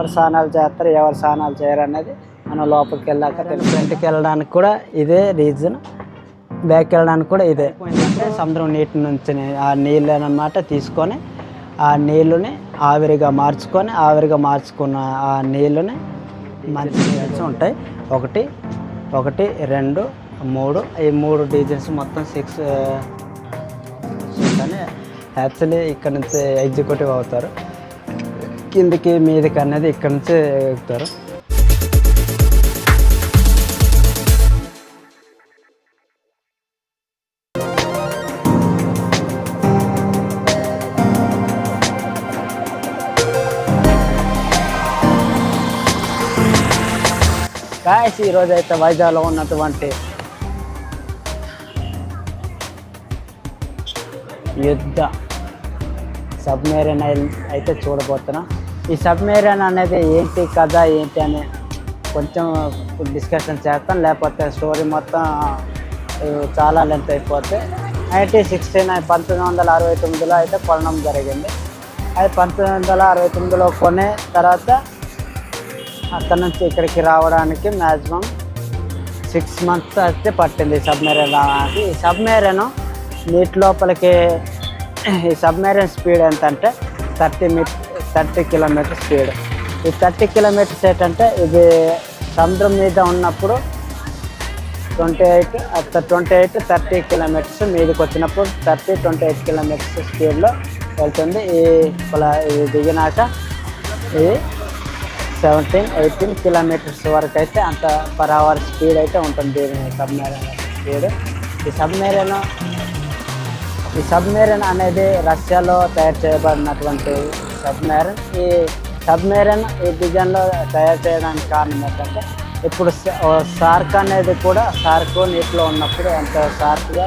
ఎవరు స్నానాలు చేస్తారు ఎవరు స్నానాలు చేయరు అనేది మనం లోపలికి వెళ్ళాక ఫ్రంట్కి వెళ్ళడానికి కూడా ఇదే రీజన్. బ్యాక్ వెళ్ళడానికి కూడా ఇదే. అంటే సముద్రం నీటి నుంచి ఆ నీళ్ళు అన్నమాట తీసుకొని ఆ నీళ్ళని ఆవిరిగా మార్చుకొని ఆవిరిగా మార్చుకున్న ఆ నీళ్ళని మంచి డిజైన్స్ ఉంటాయి. ఒకటి ఒకటి రెండు మూడు. ఈ మూడు డిజైన్స్ మొత్తం సిక్స్ అని యాక్చువల్లీ ఇక్కడ నుంచి ఎగ్జిక్యూటివ్ అవుతారు. కిందకి మీదకి అనేది ఇక్కడ నుంచే ఎక్కుతారు. గాయస్ ఈరోజు అయితే వైజాగ్లో ఉన్నటువంటి యుద్ధ సబ్మెరీన్ అయితే చూడబోతున్నా. ఈ సబ్మెరీన్ అనేది ఏంటి కథ ఏంటి అని కొంచెం డిస్కషన్ చేస్తాం. లేకపోతే స్టోరీ మొత్తం చాలా లెంత్ అయిపోతే నైన్టీన్ సిక్స్టీ నైన్ పంతొమ్మిది వందల అరవై తొమ్మిదిలో అయితే కొనడం జరిగింది. అది పంతొమ్మిది వందల అరవై తొమ్మిదిలో కొనే తర్వాత అక్కడ నుంచి ఇక్కడికి రావడానికి మ్యాక్సిమం సిక్స్ మంత్స్ అయితే పట్టింది ఈ సబ్మెరీన్ రావడానికి ఈ సబ్మెరీన్ నీటి లోపలికి ఈ సబ్మెరీన్ స్పీడ్ ఎంత అంటే thirty metre thirty kilometre speed ఈ థర్టీ కిలోమీటర్స్ ఏంటంటే ఇది సముద్రం మీద ఉన్నప్పుడు twenty eight twenty eight thirty kilometres మీదకి వచ్చినప్పుడు థర్టీ ట్వంటీ ఎయిట్ కిలోమీటర్స్ స్పీడ్లో వెళ్తుంది. ఈ ఇది దిగినాక ఇది సెవెంటీన్ ఎయిటీన్ కిలోమీటర్స్ వరకు అయితే అంత పర్ అవర్ స్పీడ్ అయితే ఉంటుంది దీని సబ్మెరీన్ స్పీడ్ ఈ సబ్మెరీన్ ఈ సబ్మెరీన్ అనేది రష్యాలో తయారు చేయబడినటువంటి సబ్మెరీన్. ఈ సబ్మెరీన్ ఈ డిజైన్లో తయారు చేయడానికి కారణం ఏంటంటే ఇప్పుడు సార్క్ అనేది కూడా సార్క్ నీటిలో ఉన్నప్పుడు ఎంత సార్క్గా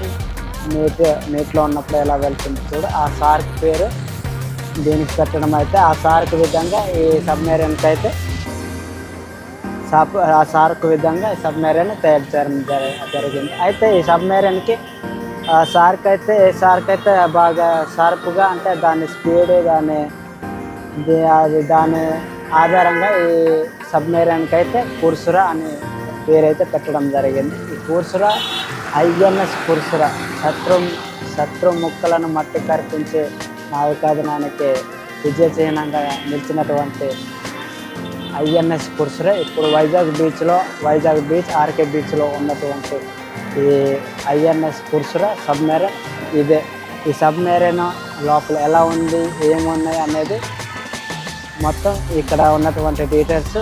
నీటి నీటిలో ఉన్నప్పుడు ఎలా వెళ్తుంది చూడు. ఆ సార్క్ పేరు దీనికి పెట్టడం అయితే ఆ సార్క్ విధంగా ఈ సబ్మెరీన్కి అయితే సాప్ ఆ సార్క్ విధంగా ఈ సబ్మెరీన్ తయారు చేయడం జరిగింది. అయితే ఈ సబ్మెరీన్కి ఆ సార్క్ అయితే ఏ సార్క్ అయితే బాగా షార్ప్గా అంటే దాని స్పీడ్ దాని అది దాని ఆధారంగా ఈ సబ్మెరైన్కి అయితే కుర్సురా అని పేరైతే పెట్టడం జరిగింది. ఈ కుర్సురా ఐఎన్ఎస్ కుర్సురా శత్రు శత్రు ముక్కలను మట్టి కరిపించే నావికాధనానికి విజయ చిహ్నంగా నిలిచినటువంటి ఐఎన్ఎస్ కుర్సురే. ఇప్పుడు వైజాగ్ బీచ్లో వైజాగ్ బీచ్ ఆర్కే బీచ్లో ఉన్నటువంటి ఈ ఐఎన్ఎస్ కుర్సురా సబ్మెరైన్ ఇదే. ఈ సబ్మెరైన్ లోపల ఎలా ఉంది ఏమున్నాయి అనేది మొత్తం ఇక్కడ ఉన్నటువంటి డీటెయిల్స్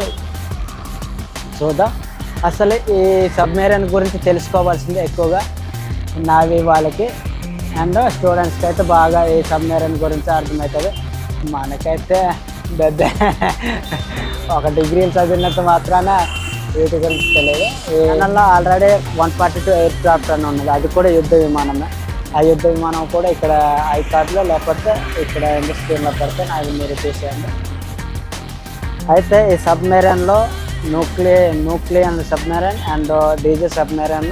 చూద్దాం. అసలు ఈ సబ్మెరీన్ గురించి తెలుసుకోవాల్సింది ఎక్కువగా నావి వాళ్ళకి. అండ్ స్టూడెంట్స్కి అయితే బాగా ఈ సబ్మెరీన్ గురించి అర్థమవుతుంది. మనకైతే పెద్ద ఒక డిగ్రీలు చదివినంత మాత్రాన వీటి గురించి తెలియదు. ఈ already one forty two aircraft అని ఉన్నది. అది కూడా యుద్ధ విమానమే. ఆ యుద్ధ విమానం కూడా ఇక్కడ ఐకార్డ్లో లేకపోతే ఇక్కడ ఇండస్ట్రీలో పడితే అది మీరు చూసేయండి అయితే ఈ సబ్మెరైన్లో న్యూక్లియ nuclear submarine and DJ submarine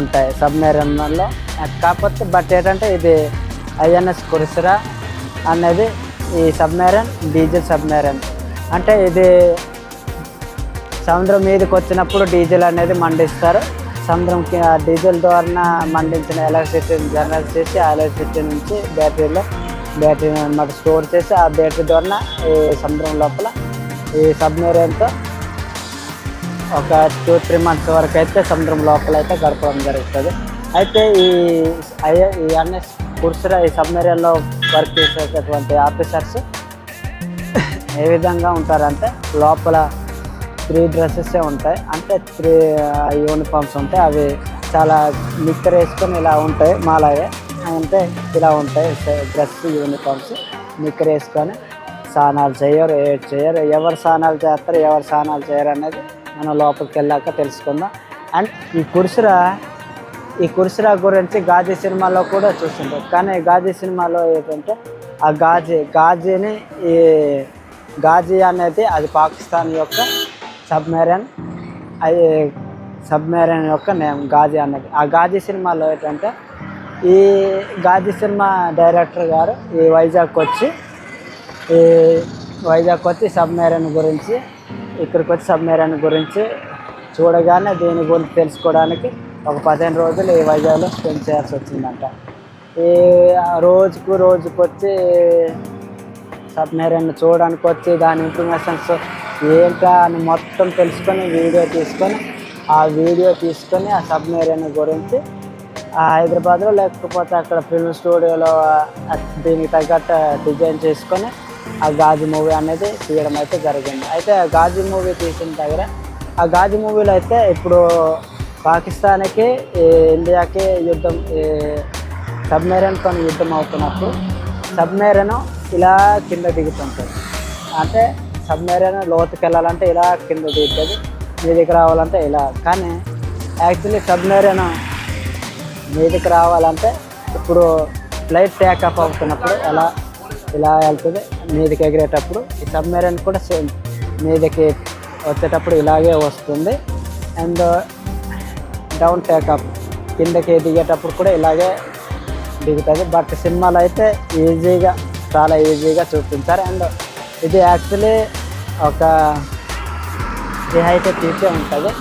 ఉంటాయి. సబ్మెరైన్లో కాకపోతే బట్ ఏంటంటే ఇది ఐఎన్ఎస్ కురిసిరా అనేది ఈ సబ్మెరైన్ డీజిల్ సబ్మెరైన్. అంటే ఇది సముద్రం మీదకి వచ్చినప్పుడు డీజిల్ అనేది మండిస్తారు. సముద్రంకి ఆ డీజిల్ ద్వారా మండించిన ఎలక్ట్రిసిటీని జనరేట్ చేసి ఆ ఎలక్ట్రిసిటీ నుంచి బ్యాటరీలో బ్యాటరీని అనమాట స్టోర్ చేసి ఆ బ్యాటరీ ద్వారా ఈ సముద్రం లోపల ఈ సబ్మెరీన్తో ఒక టూ త్రీ మంత్స్ వరకు అయితే సముద్రం లోపల అయితే గడపడం జరుగుతుంది. అయితే ఈ ఈ ఎన్ఎస్ కుర్సురా ఈ సబ్మెరీన్లో వర్క్ చేసేటటువంటి ఆఫీసర్స్ ఏ విధంగా ఉంటారంటే లోపల త్రీ డ్రెస్సెసే ఉంటాయి. అంటే త్రీ యూనిఫామ్స్ ఉంటాయి. అవి చాలా నిక్కర్ వేసుకొని ఇలా ఉంటాయి మాలాగే. అంటే ఇలా ఉంటాయి. డ్రెస్ యూనిఫామ్స్ నిక్కర్ వేసుకొని స్నానాలు చేయరు ఏ చేయరు. ఎవరు స్నానాలు చేస్తారు ఎవరు స్నానాలు చేయరు అనేది మనం లోపలికి వెళ్ళాక తెలుసుకుందాం. అండ్ ఈ కుర్సురా ఈ కుర్సురా గురించి గాజీ సినిమాలో కూడా చూస్తుంటాం కానీ గాజీ సినిమాలో ఏంటంటే ఆ గాజీ గాజీని ఈ గాజీ అనేది అది పాకిస్తాన్ యొక్క సబ్మెరైన్ అది సబ్మెరైన్ యొక్క నేమ్ గాజీ అన్నది. ఆ గాజీ సినిమాలో ఏంటంటే ఈ గాజీ సినిమా డైరెక్టర్ గారు ఈ వైజాగ్కి వచ్చి ఈ వైజాగ్ వచ్చి సబ్మెరైన్ గురించి ఇక్కడికి వచ్చి సబ్మెరైన్ గురించి చూడగానే దీని గురించి తెలుసుకోవడానికి ఒక పదిహేను రోజులు ఈ వైజాగ్లో స్పెండ్ చేయాల్సి వచ్చిందంట. ఈ రోజుకు రోజుకు వచ్చి సబ్మెరైన్ చూడడానికి వచ్చి దాని ఇన్ఫర్మేషన్స్ ఏంటా అని మొత్తం తెలుసుకొని వీడియో తీసుకొని ఆ వీడియో తీసుకొని ఆ సబ్మెరైన్ గురించి ఆ హైదరాబాద్లో లేకపోతే అక్కడ ఫిల్మ్ స్టూడియోలో దీనికి తగ్గట్టు డిజైన్ చేసుకొని ఆ గాజు మూవీ అనేది తీయడం అయితే జరిగింది. అయితే ఆ గాజు మూవీ తీసిన దగ్గర ఆ గాజు మూవీలో అయితే ఇప్పుడు పాకిస్తాన్కి ఇండియాకి యుద్ధం సబ్మెరైన్తో యుద్ధం అవుతున్నప్పుడు సబ్మెరైన్ ఇలా కింద దిగుతుంటుంది. అంటే సబ్మెరైన్ లోతుకి వెళ్ళాలంటే ఇలా కింద దిగుతుంది మీదికి రావాలంటే ఇలా. కానీ యాక్చువల్లీ సబ్మెరైన్ మీదికి రావాలంటే ఇప్పుడు ఫ్లైట్ టేకాఫ్ అవుతున్నప్పుడు ఎలా ఇలా వెళ్తుంది మీదికి ఎగిరేటప్పుడు ఈ సబ్మెరైన్ కూడా సేమ్ మీదికి వచ్చేటప్పుడు ఇలాగే వస్తుంది. అండ్ డౌన్ టేకప్ కిందకి దిగేటప్పుడు కూడా ఇలాగే దిగుతుంది. బట్ సినిమాలో అయితే ఈజీగా చాలా ఈజీగా చూపించారు. అండ్ ఇది యాక్చువల్లీ ఒక ఈ తీసే ఉంటుంది.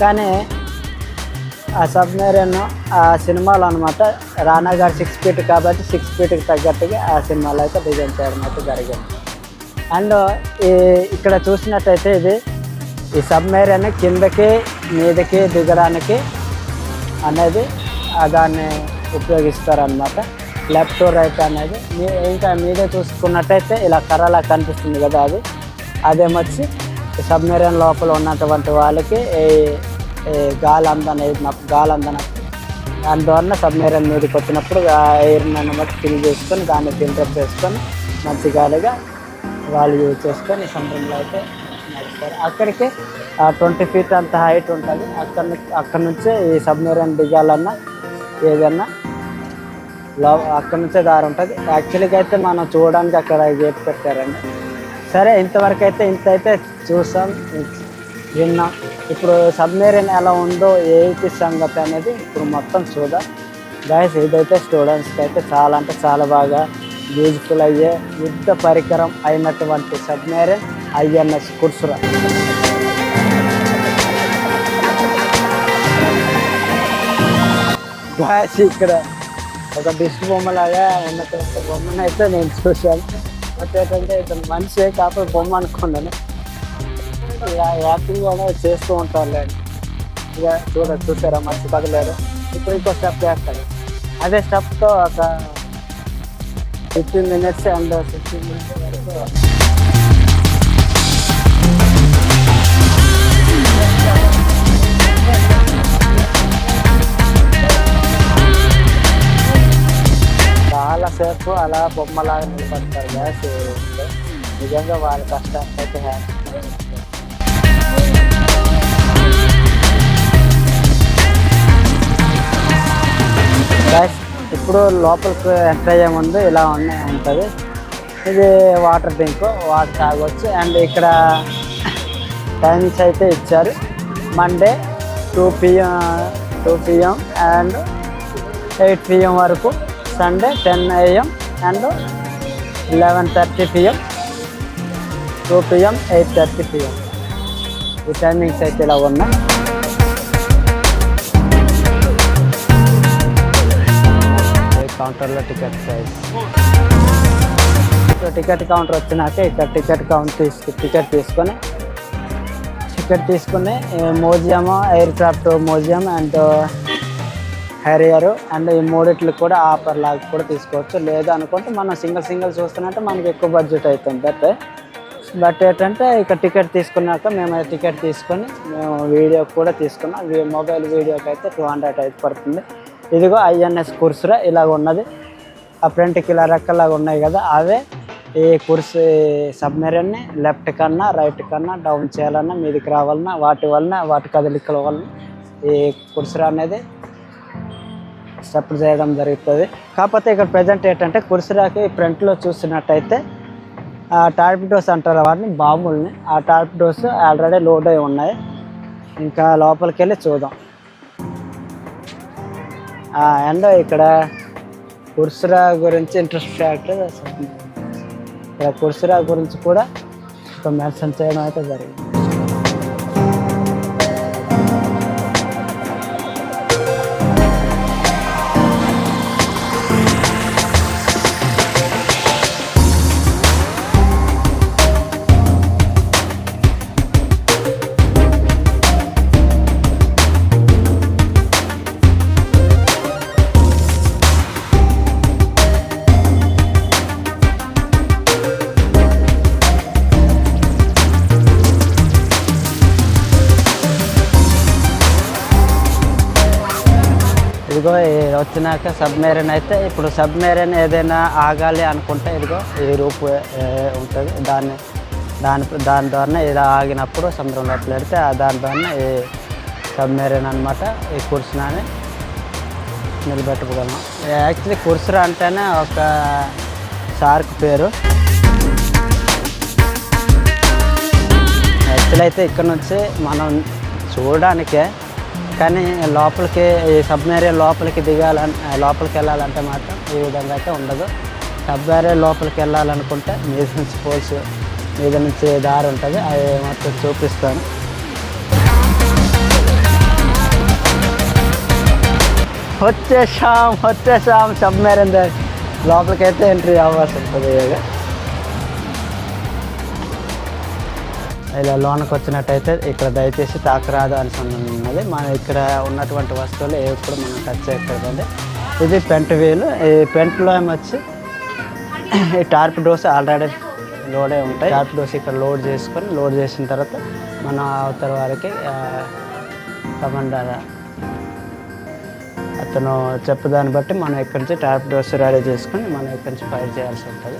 కానీ ఆ సబ్మెరైన్ ఆ సినిమాలో అనమాట రానా గారు సిక్స్ ఫీట్ కాబట్టి సిక్స్ ఫీట్కి తగ్గట్టుగా ఆ సినిమాలో అయితే డిజైన్ చేయడం అయితే జరిగింది. అండ్ ఈ ఇక్కడ చూసినట్టయితే ఇది ఈ సబ్మెరైన్ కిందకి మీదకి దిగడానికి అనేది దాన్ని ఉపయోగిస్తారనమాట. లెఫ్ట్ రైట్ అనేది. మీ- ఇంకా మీదే చూసుకున్నట్టయితే ఇలా కర్రలా కనిపిస్తుంది కదా అది. అదేమొచ్చి సబ్మెరైన్ లోపల ఉన్నటువంటి వాళ్ళకి ఈ గాలి అందని గాలి అందన దాని ద్వారా సబ్మెరైన్ మీదకి వచ్చినప్పుడు ఆ ఎయిర్ని బట్టి ఫిల్ చేసుకొని దాన్ని ఫిల్టర్ చేసుకొని మంచి గాలిగా వాళ్ళు యూజ్ చేసుకొని సముద్రంలో అయితే నడుస్తారు. అక్కడికి ట్వంటీ ఫీట్ అంత హైట్ ఉంటుంది. అక్కడ అక్కడ నుంచే ఈ సబ్మెరైన్ దిగాలన్నా ఏదన్నా లవ్ అక్కడ నుంచే దారి ఉంటుంది. యాక్చువల్గా అయితే మనం చూడడానికి అక్కడ గేట్ పెట్టారండి. సరే ఇంతవరకు అయితే ఇంత అయితే చూసాం. విన్నాం. ఇప్పుడు సబ్మెరీన్ ఎలా ఉందో ఏంటి సంగతి అనేది ఇప్పుడు మొత్తం చూద్దాం. గాయస్ ఇదైతే స్టూడెంట్స్కి అయితే చాలా అంటే చాలా బాగా యూజ్ఫుల్ అయ్యే యుద్ధ పరికరం అయినటువంటి సబ్మెరీన్ ఐఎన్ఎస్ కుర్సురా. గాయస్ ఇక్కడ ఒక డిస్ట్ బొమ్మలాగా ఉన్నటువంటి బొమ్మను అయితే నేను చూశాను. బట్ ఏంటంటే ఇతను మనిషి కాకపోతే బొమ్మ అనుకున్నాను. యాక్టింగ్ కూడా చేస్తూ ఉంటారు ఇక చూడ చూసారా మంచి కదలేరు ఇప్పుడు ఇంకో స్టెప్ చేస్తాడు అదే స్టెప్తో ఒక fifteen minutes and fifteen minutes వరకు చాలా సేపు అలా బొమ్మలాగా నిలబడతారు గ్యాస్ నిజంగా వాళ్ళ కష్టానికి అయితే హ్యాపీ గ్యాస్ ఇప్పుడు లోపలికి ఎంటర్ అయ్యే ముందు ఇలా ఉన్నాయి ఉంటుంది ఇది వాటర్ డ్రింక్ వాటర్ తాగొచ్చు. అండ్ ఇక్కడ టైమింగ్స్ అయితే ఇచ్చారు. Monday two PM two PM and eight PM వరకు. Sunday ten AM and eleven thirty PM two PM eight thirty PM ఈ టైమింగ్స్ అయితే ఇలా ఉన్నాయి. కౌంటర్లో టికెట్ ప్రైస్ టికెట్ కౌంటర్ వచ్చినాక ఇక్కడ టికెట్ కౌంట్ తీసుకు టికెట్ తీసుకొని టికెట్ తీసుకుని museum aircraft museum and Harrier and ఈ మూడిట్లు కూడా ఆఫర్ లాగా కూడా తీసుకోవచ్చు. లేదు అనుకుంటే మనం సింగిల్ సింగిల్ చూస్తున్నట్టు మనకి ఎక్కువ బడ్జెట్ అవుతుంది. బట్ బట్ ఏంటంటే ఇక టికెట్ తీసుకున్నాక మేము టికెట్ తీసుకొని మేము వీడియో కూడా తీసుకున్నాం. మొబైల్ వీడియోకి అయితే టూ హండ్రెడ్ అయితే పడుతుంది. ఇదిగో ఐఎన్ఎస్ కుర్సురా ఇలాగ ఉన్నది. ఆ ఫ్రంట్కి ఇలా రెక్కలాగా ఉన్నాయి కదా అవే. ఈ కుర్సీ సబ్మెరీన్ని లెఫ్ట్ కన్నా రైట్ కన్నా డౌన్ చేయాలన్నా మీదికి రావాలన్నా వాటి వలన వాటి కదలికల వలన ఈ కుర్సురా అనేది స్టెప్ చేయడం జరుగుతుంది. కాకపోతే ఇక్కడ ప్రజెంట్ ఏంటంటే కుర్సురాకి ఫ్రంట్లో చూసినట్టయితే ఆ టార్పిడోస్ అంటారు వాటిని బాంబుల్ని. ఆ టార్పిడోస్ ఆల్రెడీ లోడ్ అయి ఉన్నాయి. ఇంకా లోపలికి వెళ్ళి చూద్దాం. అండ్ ఇక్కడ కుర్సురా గురించి ఇంట్రెస్ట్ ఫ్యాక్టర్ ఇక్కడ కుర్సురా గురించి కూడా ఒక మెన్షన్ చేయడం అయితే జరిగింది. ఇదిగో ఈ వచ్చినాక సబ్మెరీన్ అయితే ఇప్పుడు సబ్మెరీన్ ఏదైనా ఆగాలి అనుకుంటే ఇదిగో ఈ రూపు ఉంటుంది. దాన్ని దాని దాని ద్వారా ఇలా ఆగినప్పుడు సముద్రంలో పెడితే ఆ దాని ద్వారా ఈ సబ్మెరీన్ అనమాట ఈ కుర్సునాని నిలబెట్టుకోగలం. యాక్చువల్లీ కుర్సురా అంటేనే ఒక షార్క్ పేరు. యాక్చువల్ అయితే ఇక్కడ నుంచి మనం చూడడానికే కానీ లోపలికి ఈ సబ్మెరీన్ లోపలికి దిగాలని లోపలికి వెళ్ళాలంటే మాత్రం ఈ విధంగా అయితే ఉండదు. సబ్మెరీన్ లోపలికి వెళ్ళాలనుకుంటే మీద నుంచి పోల్స్ మీద నుంచి దారి ఉంటుంది. అది మొత్తం చూపిస్తాను. వచ్చేసాం వచ్చేసాం సబ్మెరీన్ దగ్గర లోపలికి అయితే ఎంట్రీ అవ్వాల్సి ఉంటుంది ఇక. ఇలా లోనకి వచ్చినట్టయితే ఇక్కడ దయచేసి తాకరాదు అని ఉన్నది. మన ఇక్కడ ఉన్నటువంటి వస్తువులు ఏవి కూడా మనం టచ్ చేయకూడదండి. ఇది పెంట్ వీలు. ఈ పెంట్లో ఏమొచ్చి ఈ టార్ప్ డోస్ ఆల్రెడీ లోడే ఉంటాయి. టార్ప్ డోస్ ఇక్కడ లోడ్ చేసుకొని లోడ్ చేసిన తర్వాత మన అవతల వారికి కమాండర్ అతను చెప్పదాన్ని బట్టి మనం ఇక్కడి నుంచి టార్ప్ డోస్ రెడీ చేసుకొని మనం ఇక్కడి నుంచి ఫైర్ చేయాల్సి ఉంటుంది.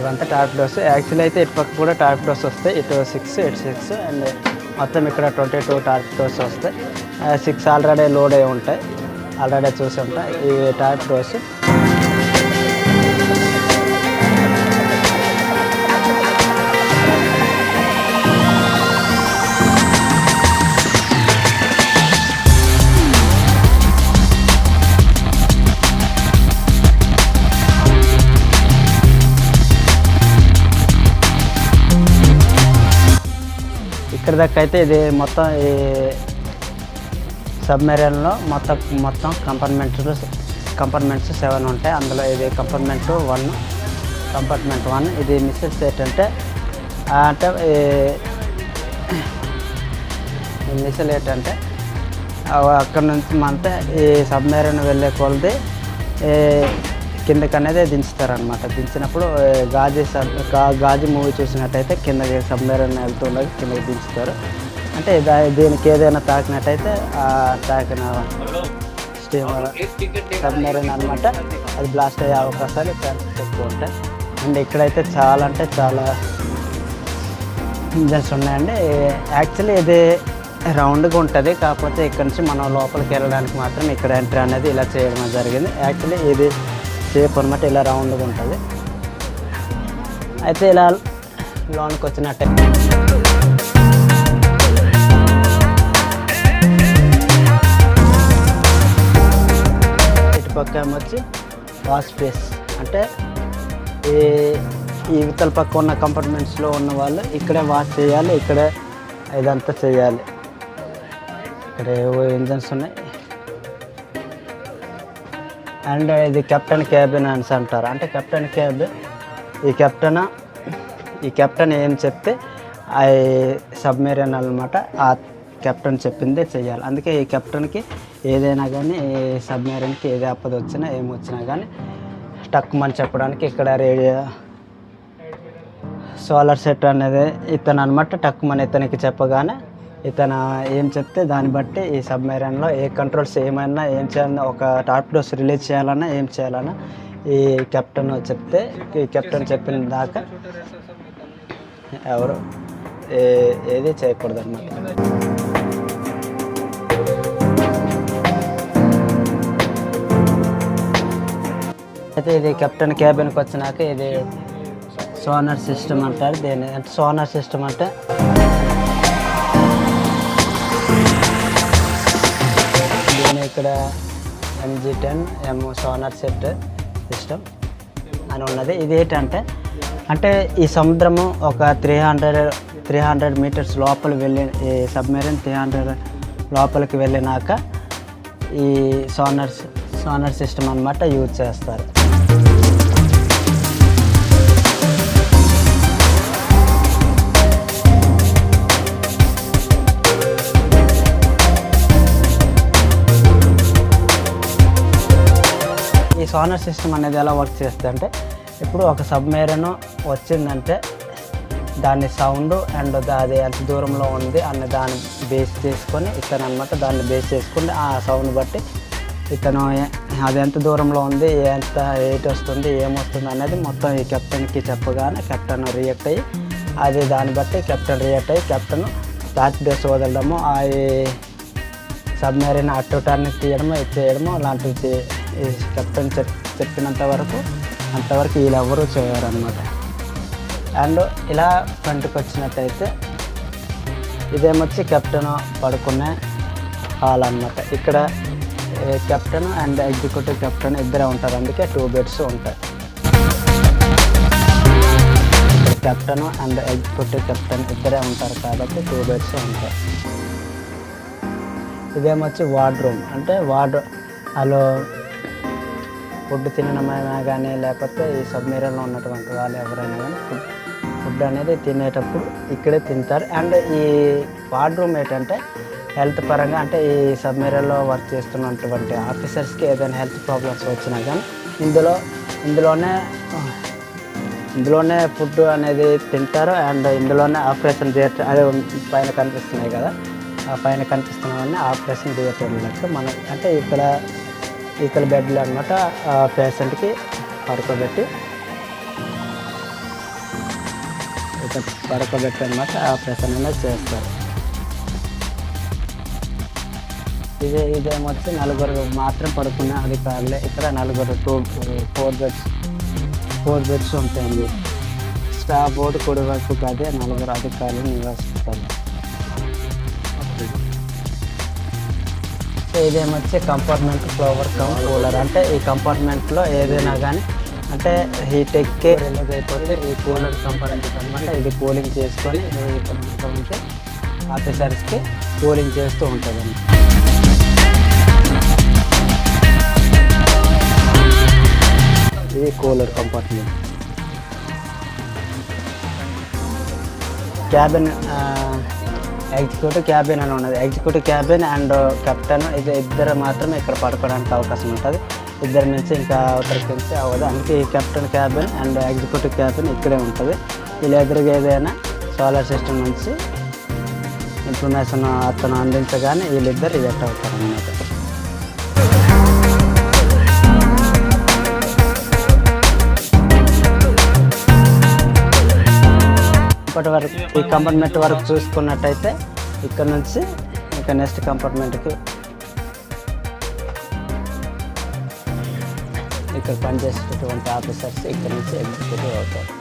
ఇవంతా టాప్ డోర్స్. యాక్చువల్ అయితే ఇటు పక్క కూడా టాప్ డోర్స్ వస్తాయి. ఇటు సిక్స్ ఇటు సిక్స్ అండ్ మొత్తం ఇక్కడ ట్వంటీ టూ టాప్ డోర్స్ వస్తాయి. సిక్స్ ఆల్రెడీ లోడ్ అయి ఉంటాయి. ఆల్రెడీ చూసి ఉంటాయి ఈ టాప్ డోర్స్. దాకా అయితే ఇది మొత్తం ఈ సబ్మెరీన్లో మొత్తం మొత్తం కంపార్ట్మెంట్స్ కంపార్ట్మెంట్స్ సెవెన్ ఉంటాయి. అందులో ఇది కంపార్ట్మెంట్ వన్ కంపార్ట్మెంట్ వన్. ఇది మిస్సెస్ ఏంటంటే అంటే ఈ మిసల్ ఏంటంటే అక్కడ నుంచి మనతో ఈ సబ్మెరీన్ వెళ్ళే కొలది కిందకి అనేది దించుతారనమాట దించినప్పుడు గాజీ గాజు గాజీ మూవీ చూసినట్టయితే కిందకి సబ్మెరీన్ వెళ్తుండగా కిందకి దించుతారు. అంటే దా- దీనికి ఏదైనా తాకినట్టయితే ఆ తాకిన స్టీమర్ సబ్మెరీన్ అనమాట అది బ్లాస్ట్ అయ్యే అవకాశాలు ఎక్కువ ఉంటాయి. అండ్ ఇక్కడైతే చాలా అంటే చాలా ఇంజన్స్ ఉన్నాయండి. యాక్చువల్లీ ఇది రౌండ్గా ఉంటుంది. కాకపోతే ఇక్కడ నుంచి మనం లోపలికి వెళ్ళడానికి మాత్రం ఇక్కడ ఎంట్రీ అనేది ఇలా చేయడం జరిగింది. యాక్చువల్లీ ఇది షేప్ అనమాట ఇలా రౌండ్గా ఉంటుంది. అయితే ఇలా లోన్కి వచ్చినట్టే. ఇటు పక్క ఏమొచ్చి వాష్ స్పేస్ అంటే ఈ ఈ ఇవతల పక్క ఉన్న కంపార్ట్మెంట్స్లో ఉన్న వాళ్ళు ఇక్కడే వాష్ చేయాలి ఇక్కడే ఇదంతా చేయాలి. ఇక్కడ ఏవో ఇంజన్స్ ఉన్నాయి అండ్ ఇది కెప్టెన్ క్యాబిన్ అని అంటారు. అంటే కెప్టెన్ క్యాబ్ ఈ కెప్టెన్ ఈ కెప్టెన్ ఏం చెప్తే ఆ సబ్మెరీన్ అనమాట ఆ కెప్టెన్ చెప్పిందే చేయాలి అందుకే ఈ కెప్టెన్కి ఏదైనా కానీ సబ్మెరియన్కి సబ్మెరీన్కి ఏది ఆపద వచ్చినా ఏం వచ్చినా కానీ టక్కుమని చెప్పడానికి ఇక్కడ రేడియో సోలార్ సెట్ అనేది ఇతను అనమాట టక్కుమని ఇతనికి చెప్పగానే ఇతను ఏం చెప్తే దాన్ని బట్టి ఈ సబ్మెరైన్లో ఏ కంట్రోల్స్ ఏమైనా ఏం చేయాలన్నా ఒక టాప్ డోస్ రిలీజ్ చేయాలన్నా ఏం చేయాలన్నా ఈ కెప్టెన్ చెప్తే ఈ కెప్టెన్ చెప్పిన దాకా ఎవరు ఏ ఏది చేయకూడదు అనమాట అయితే ఇది కెప్టెన్ క్యాబిన్కి వచ్చినాక ఇది సోనార్ సిస్టమ్ అంటారు. దీని అంటే సోనార్ సిస్టమ్ అంటే ఇక్కడ MG ten M sonar set system అని ఉన్నది. ఇది ఏంటంటే అంటే ఈ సముద్రము ఒక three hundred three hundred metres లోపల వెళ్ళి ఈ సబ్మెరీన్ త్రీ హండ్రెడ్ లోపలికి వెళ్ళినాక ఈ సోనర్ సోనర్ సిస్టమ్ అన్నమాట యూజ్ చేస్తారు. కార్నర్ సిస్టమ్ అనేది ఎలా వర్క్ చేస్తుంది అంటే ఇప్పుడు ఒక సబ్మెరీన్ వచ్చిందంటే దాని సౌండ్ అండ్ అది ఎంత దూరంలో ఉంది అన్న దాన్ని బేస్ చేసుకొని ఇతను అనమాట దాన్ని బేస్ చేసుకుని ఆ సౌండ్ బట్టి ఇతను అది ఎంత దూరంలో ఉంది ఎంత ఎయిట్ వస్తుంది ఏమొస్తుంది అనేది మొత్తం ఈ కెప్టెన్కి చెప్పగానే కెప్టెన్ రియాక్ట్ అయ్యి అది దాన్ని బట్టి కెప్టెన్ రియాక్ట్ అయ్యి కెప్టెన్ టార్చ్ బేస్ వదలడము ఆ ఈ సబ్మెరీన్ అటు టర్న్ తీయడము ఇది చేయడము లాంటివి కెప్టెన్ చెప్పినంత వరకు అంతవరకు వీళ్ళెవరూ చేయరు అనమాట అండ్ ఇలా ఫ్రంట్కి వచ్చినట్టయితే ఇదేమొచ్చి కెప్టెన్ పడుకునే హాల్ అనమాట ఇక్కడ కెప్టెన్ అండ్ ఎగ్జిక్యూటివ్ కెప్టెన్ ఇద్దరే ఉంటారు. అందుకే టూ బెడ్స్ ఉంటాయి. కెప్టెన్ అండ్ ఎగ్జిక్యూటివ్ కెప్టెన్ ఇద్దరే ఉంటారు కాబట్టి టూ బెడ్స్ ఉంటాయి. ఇదేమొచ్చి వార్డ్ అంటే వార్డ్ వాళ్ళు ఫుడ్ తినడమైనా కానీ లేకపోతే ఈ సబ్మెరీన్లో ఉన్నటువంటి వాళ్ళు ఎవరైనా కానీ ఫుడ్ ఫుడ్ అనేది తినేటప్పుడు ఇక్కడే తింటారు. అండ్ ఈ వార్డ్రూమ్ ఏంటంటే హెల్త్ పరంగా అంటే ఈ సబ్మెరీన్లో వర్క్ చేస్తున్నటువంటి ఆఫీసర్స్కి ఏదైనా హెల్త్ ప్రాబ్లమ్స్ వచ్చినా కానీ ఇందులో ఇందులోనే ఇందులోనే ఫుడ్ అనేది తింటారు. అండ్ ఇందులోనే ఆపరేషన్ థియేటర్ అదే పైన కనిపిస్తున్నాయి కదా. ఆ పైన కనిపిస్తున్నవన్నీ ఆపరేషన్ థియేటర్లకు మనం అంటే ఇక్కడ ఇతర బెడ్లు అనమాట ఆ పేషెంట్కి పడుకోబెట్టి. ఇక్కడ పడుకోబెట్టి అనమాట ఆపరేషన్ అనేది చేస్తారు. ఇదే ఇదేమొచ్చి నలుగురు మాత్రం పడుకునే అధికారులే ఇక్కడ నలుగురు two four beds four beds ఉంటాయండి. స్టాఫ్ బోర్డు కుడి వైపు అదే నలుగురు అధికారులు నివసిస్తారు. ఇదేమొచ్చి కంపార్ట్మెంట్ ఫ్లవర్ కమ్ కూలర్ అంటే ఈ కంపార్ట్మెంట్లో ఏదైనా కానీ అంటే హీట్ ఎక్కి రిలీజ్ అయిపోతుంది ఈ కూలర్ కంపార్ట్మెంట్ అనమాట ఇది కూలింగ్ చేసుకొని ఉంటే ఆఫీసర్స్కి కూలింగ్ చేస్తూ ఉంటుందండి. ఇది cooler compartment cabin executive cabin అని ఉన్నది. ఎగ్జిక్యూటివ్ క్యాబిన్ అండ్ కెప్టెన్ ఇది ఇద్దరు మాత్రమే ఇక్కడ పడుకోవడానికి అవకాశం ఉంటుంది. ఇద్దరి నుంచి ఇంకా అవతరికి నుంచి అవ్వదు. అందుకే ఈ captain cabin and executive cabin ఇక్కడే ఉంటుంది. వీళ్ళ ఎదురుగా ఏదైనా సోలార్ సిస్టమ్ నుంచి ఇన్ఫర్మేషన్ అతను అందించగానే వీళ్ళిద్దరు రిజెక్ట్ అవుతారు అన్నమాట ఇప్పటి వరకు ఈ కంపార్ట్మెంట్ వరకు చూసుకున్నట్టయితే ఇక్కడ నుంచి ఇంకా నెక్స్ట్ కంపార్ట్మెంట్కి ఇక్కడ పనిచేసేటటువంటి ఆఫీసర్స్ ఇక్కడ నుంచి ఎగ్జిక్యూటివ్ అవుతారు.